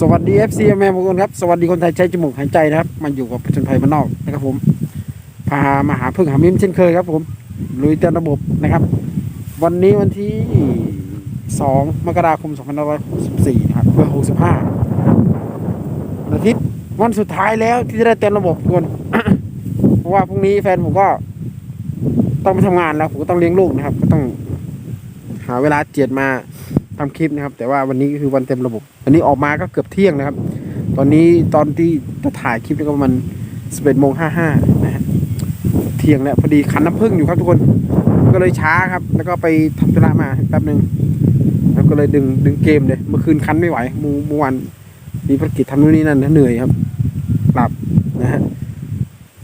สวัสดี FC แม่ทุกคนครับ สวัสดีคนไทยใช้จมูกหายใจนะครับมาอยู่กับผจญภัยบ้านนอกนะครับผม พามาหาพึ่งหามิมเช่นเคยครับผมลุยเต้นระบบนะครับ วันนี้วันที่ 2 มกราคม 2564 นะครับเพื่อ65อาทิตย์วันสุดท้ายแล้วที่จะได้เต้นระบบทุกคน เพราะว่าพรุ่งนี้แฟนผมก็ ต้องไปทำงานแล้วผมก็ต้องเลี้ยงลูกนะครับ ก็ต้องหาเวลาเจียดมา ทำคลิปนะครับ แต่ว่าวันนี้ก็คือวันเต็มระบบวันนี้ออกมาก็เกือบเที่ยงนะครับ ตอนนี้ตอนที่จะถ่ายคลิปนี่ก็ประมาณสิบเอ็ดโมงห้าห้านะฮะเที่ยงแล้วพอดีคันน้ำผึ้งอยู่ครับทุกคนก็เลยช้าครับ แล้วก็ไปทำธุระมาแป๊บหนึ่งแล้วก็เลยดึงดึงเกมเลยเมื่อคืนคันไม่ไหวเมื่อวานมีภารกิจทำนู่นนี่นั่นเหนื่อยครับหลับนะฮะ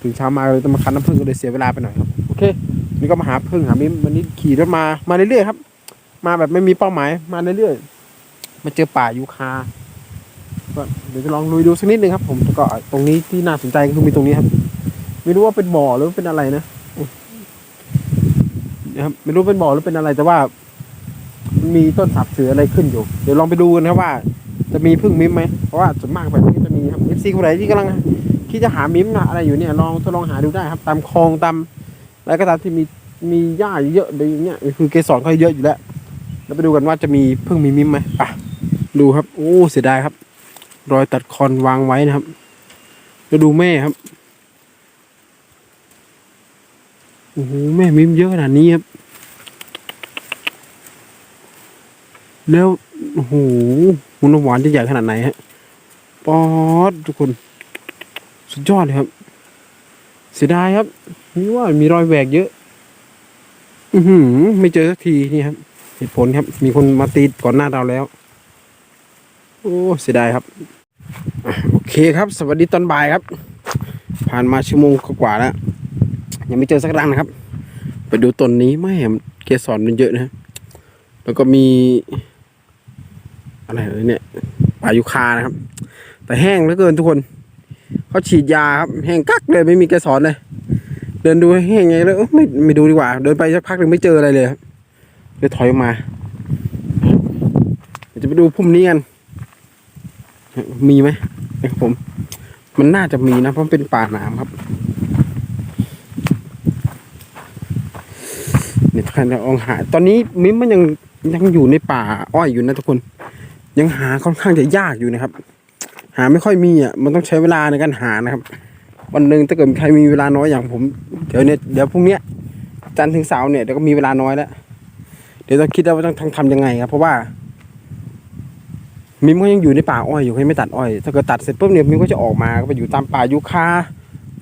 ถึงเช้ามาเลยต้องมาคันน้ำผึ้งก็เลยเสียเวลาไปหน่อยครับโอเคนี่ก็มาหาผึ้งหามิมวันนี้ขี่รถมามาเรื่อยๆครับ มาแบบไม่มีเป้าหมาย มาเรื่อยๆ มาเจอป่ายูคาก็เดี๋ยวจะลองลุยดูสักนิดนึงครับ ผมก็ตรงนี้ที่น่าสนใจก็คือมีตรงนี้ครับ ไม่รู้ว่าเป็นบ่อหรือเป็นอะไรนะนะครับไม่รู้เป็นบ่อหรือเป็นอะไรแต่ว่ามันมีต้นสับเสืออะไรขึ้นอยู่ เดี๋ยวลองไปดูกันครับว่า จะมีพึ่งมิมไหมเพราะว่าส่วนมากแบบนี้จะมีครับเอฟซีคนไหนที่กำลังที่จะหามิมนะอะไรอยู่เนี่ยลองทดลองหาดูได้ครับ ตามคลองตามอะไรก็ตามที่มีมีหญ้าเยอะๆอะไรอย่างเงี้ยคือเกสรเขาเยอะอยู่แล้ว แล้วไปดูกันว่าจะมีเพึ่งมีมิมไหมอะดูครับ โอ้เสียดายครับ รอยตัดคอนวางไว้นะครับแล้วดูแม่ครับโอ้โหแม่มิมเยอะขนาดนี้ครับ แล้วโอ้โหหุ่นหวานจะใหญ่ขนาดไหนฮะป๊อดทุกคน สุดยอดเลยครับ เสียดายครับนี่ว่ามีรอยแหวกเยอะ อือหือ ไม่เจอสักทีนี่ครับ เหตุผลครับ มีคนมาตีก่อนหน้าเราแล้ว โอ้เสียดายครับ โอเคครับ สวัสดีตอนบ่ายครับ ผ่านมาชั่วโมงกว่าแล้ว ยังไม่เจอสักรังนะครับ ไปดูต้นนี้ไม่เห็นเกสรมันเยอะนะ แล้วก็มี อะไรเนี่ยปลายุคานะครับ แต่แห้งเหลือเกินทุกคนเขาฉีดยาครับ แห้งกักเลยไม่มีเกสรเลย เดินดูแห้งไงแล้วเอ้ยไม่ไม่ดูดีกว่า เดินไปสักพักหนึ่งไม่เจออะไรเลยครับ เลยถอยออกมาเดี๋ยวจะไปดูพุ่มนี้กันมีไหมนะครับผม มันน่าจะมีนะ เพราะมันเป็นป่าหนามครับเนี่ยท่านจะลองหา ตอนนี้มิ้มมันยังยังอยู่ในป่า อ้อยอยู่นะทุกคน ยังหาค่อนข้างจะยากอยู่นะครับ หาไม่ค่อยมีอะมันต้องใช้เวลาในการหานะครับ วันหนึ่งถ้าเกิดใครมีเวลาน้อยอย่างผม เดี๋ยวเนี่ยเดี๋ยวพรุ่งนี้จันทร์ถึงเสาร์เนี่ยเดี๋ยวก็มีเวลาน้อยแล้ว เดี๋ยวต้องคิดว่าต้องทำยังไงครับ เพราะว่า มิมก็ยังอยู่ในป่าอ้อยอยู่ให้ไม่ตัดอ้อย ถ้าเกิดตัดเสร็จปุ๊บเนี่ยมิมก็จะออกมาก็ไปอยู่ตามป่ายูคา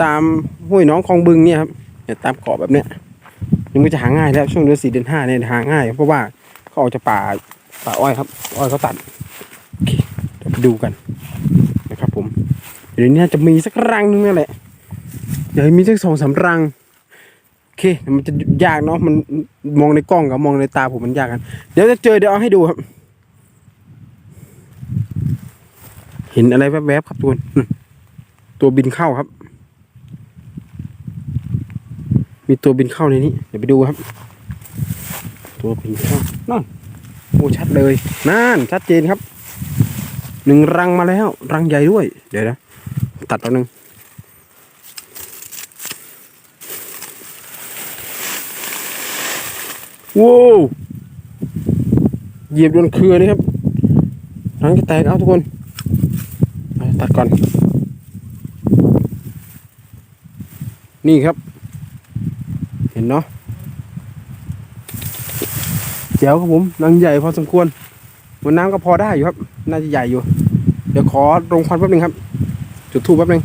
ตามห้วยน้องคลองบึงเนี่ยครับเนี่ยตามเกาะแบบเนี้ยมิมก็จะหาง่ายแล้วช่วงเดือนสี่เดือนห้าเนี่ยหาง่าย เพราะว่าเขาออกจากป่าป่าอ้อยครับ อ้อยเขาตัดเดี๋ยวไปดูกันนะครับ ผมเดี๋ยวนี้จะมีสักรังนึงนั่นแหละเดี๋ยวมีสักสองสามรัง โอเคมันจะยากเนาะมันมองในกล้องกับมองในตาผมมันยากกัน เดี๋ยวจะเจอเดี๋ยวเอาให้ดูครับ เห็นอะไรแวบๆครับตัวอืมตัวบินเข้าครับ มีตัวบินเข้าในนี้เดี๋ยวไปดูครับ ตัวบินเข้านั่นโอ้ชัดเลยนั่นชัดเจนครับหนึ่งรังมาแล้ว รังใหญ่ด้วย เดี๋ยวนะ ตัดแป๊บนึง ว้าวเหยียบโดนเครือนี่ครับหลังจะแตกเอาทุกคน ตัดก่อน นี่ครับ เห็นเนาะเจ๋วครับผมรังใหญ่พอสมควรบนน้ำก็พอได้อยู่ครับ น่าจะใหญ่อยู่ เดี๋ยวขอลงควันแป๊บนึงครับ จุดทูบแป๊บนึง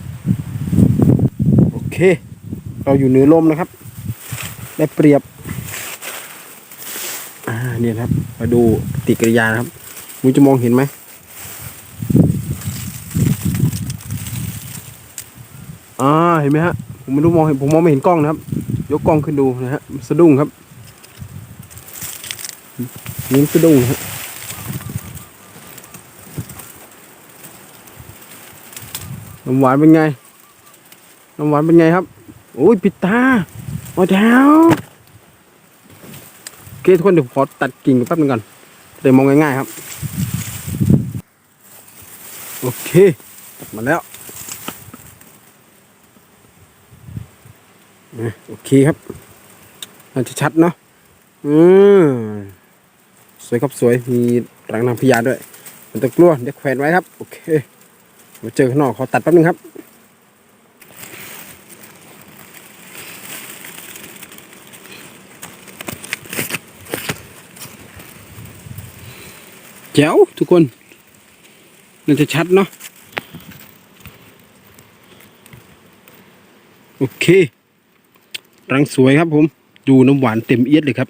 โอเค เราอยู่เหนือลมนะครับ ได้เปรียบ เนี่ยครับ มาดูปฏิกิริยานะครับมุจะมองเห็นไหมอ่าเห็นไหมฮะผมไม่รู้มองเห็นผมมองไม่เห็นกล้องนะครับ ยกกล้องขึ้นดูนะฮะสะดุ้งครับนิ้มสะดุ้งนะฮะน้ำหวานเป็นไงน้ำหวานเป็นไงครับโอ้ยปิดตาโอ้แถวโอเคทุกคนเดี๋ยวผมขอตัดกิ่งแป๊บนึงก่อนเดี๋ยวมองง่ายๆครับ โอเคตัดมาแล้วโอเคครับน่าจะชัดเนาะอืมสวยครับสวยมีรังนางพญาด้วยมันตะกลัวเดี๋ยวแขวนไว้ครับ โอเคมาเจอข้างนอกขอตัดแป๊บนึงครับ แจ๋วทุกคนน่าจะชัดเนาะโอเค รังสวยครับผม ดูน้ำหวานเต็มเอียดเลยครับ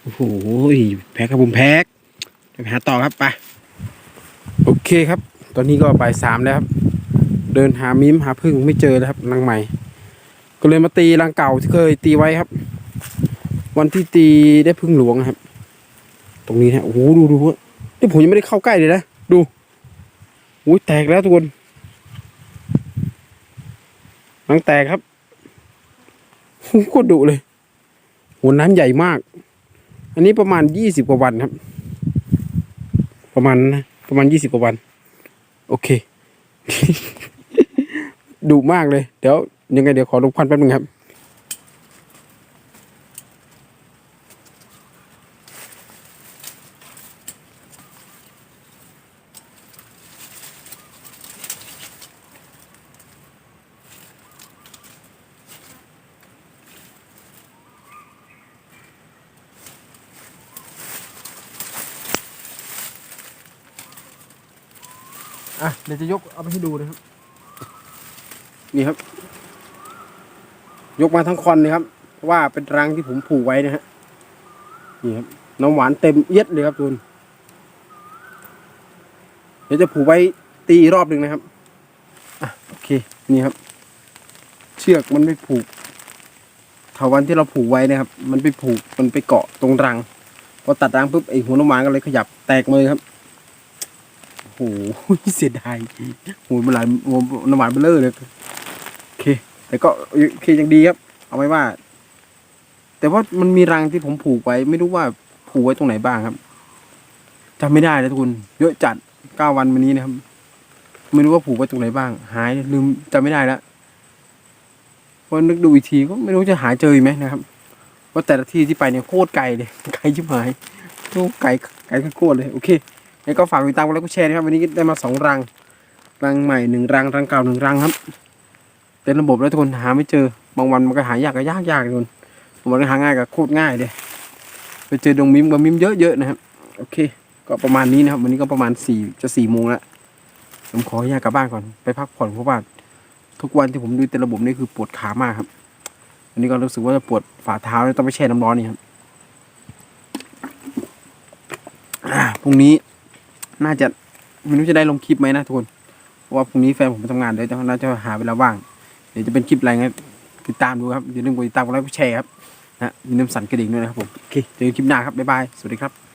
โอ้โหแพ็คครับผมแพ็คไปหาต่อครับไปโอเคครับ ตอนนี้ก็บ่ายสามแล้วครับ เดินหามิมหาพึ่งไม่เจอแล้วครับรังใหม่ ก็เลยมาตีรังเก่าที่เคยตีไว้ครับ วันที่ตีได้พึ่งหลวงครับ ตรงนี้นะโอ้โหดูดู นี่ผมยังไม่ได้เข้าใกล้เลยนะ ดูอุ้ยแตกแล้วทุกคนนังแตกครับโคตรดุเลยหัวน้ำใหญ่มาก อันนี้ประมาณยี่สิบกว่าวันครับ ประมาณนะประมาณยี่สิบกว่าวัน โอเคดุมากเลย เดี๋ยวยังไงเดี๋ยวขอลงควันแป๊บนึงครับ อะเดี๋ยวจะยกเอาไปให้ดูนะครับ นี่ครับ ยกมาทั้งคอนเลยครับเพราะว่าเป็นรังที่ผมผูกไว้นะฮะนี่ครับน้ำหวานเต็มเอียดเลยครับทุนเดี๋ยวจะผูกไว้ตีรอบหนึ่งนะครับอะโอเคนี่ครับ เชือกมันไม่ผูกเถาวันที่เราผูกไว้นะครับ มันไปผูกมันไปเกาะตรงรังพอตัดรังปุ๊บไอหัวน้ำหวานก็เลยขยับแตกมือครับ โอ้โหเสียดายโอ้โหมันหลายโอ้หน้ำหวานเบลเลอร์เลยโอเค แต่ก็โอเคยังดีครับ เอาไว้ว่า แต่ว่ามันมีรังที่ผมผูกไว้ ไม่รู้ว่าผูกไว้ตรงไหนบ้างครับจำไม่ได้เลยทุกคนเยอะจัดเก้าวันวันนี้นะครับ ไม่รู้ว่าผูกไว้ตรงไหนบ้าง หายลืมจำไม่ได้แล้วพอนึกดูอีกทีก็ไม่รู้จะหาเจอไหมนะครับว่าแต่ละที่ที่ไปเนี่ยโคตรไกลเลยไกลชิบหายโอ้ไกลไกลโคตรเลยโอเค แล้ก็ฝากติดตามกันแล้วก็แชร์นะครับวันนี้ได้มาสองรังรังใหม่หนึ่งรังรังเก่าหนึ่งรังครับเป็นระบบแล้วทุกคนหาไม่เจอบางวันมันก็หายากก็ยากยากทุกคนบางวันก็หาง่ายก็โคตรง่ายเลยไปเจอดงมิมกับมิมเยอะๆนะครับโอเค ก็ประมาณนี้นะครับ วันนี้ก็ประมาณสี่จะสี่โมงแล้วผมขออนุญาตกลับบ้านก่อนไปพักผ่อนเพราะว่าทุกวันที่ผมดูแต่ระบบนี่คือปวดขามากครับวันนี้ก็รู้สึกว่าจะปวดฝ่าเท้าต้องไปแช่น้ำร้อนนี่ครับพรุ่งนี้ น่าจะไม่รู้จะได้ลงคลิปไหมนะทุกคนเพราะว่าพรุ่งนี้แฟนผมไปทำงานเดี๋ยวจะน่าจะหาเวลาว่าง เดี๋ยวจะเป็นคลิปอะไรเงี้ยติดตามดูครับอย่าลืมกดติดตามกดไลค์กดแชร์ครับนะอย่าลืมสั่นกระดิ่งด้วยนะครับผมโอเคเจอกันคลิปหน้าครับบ๊ายบายสวัสดีครับ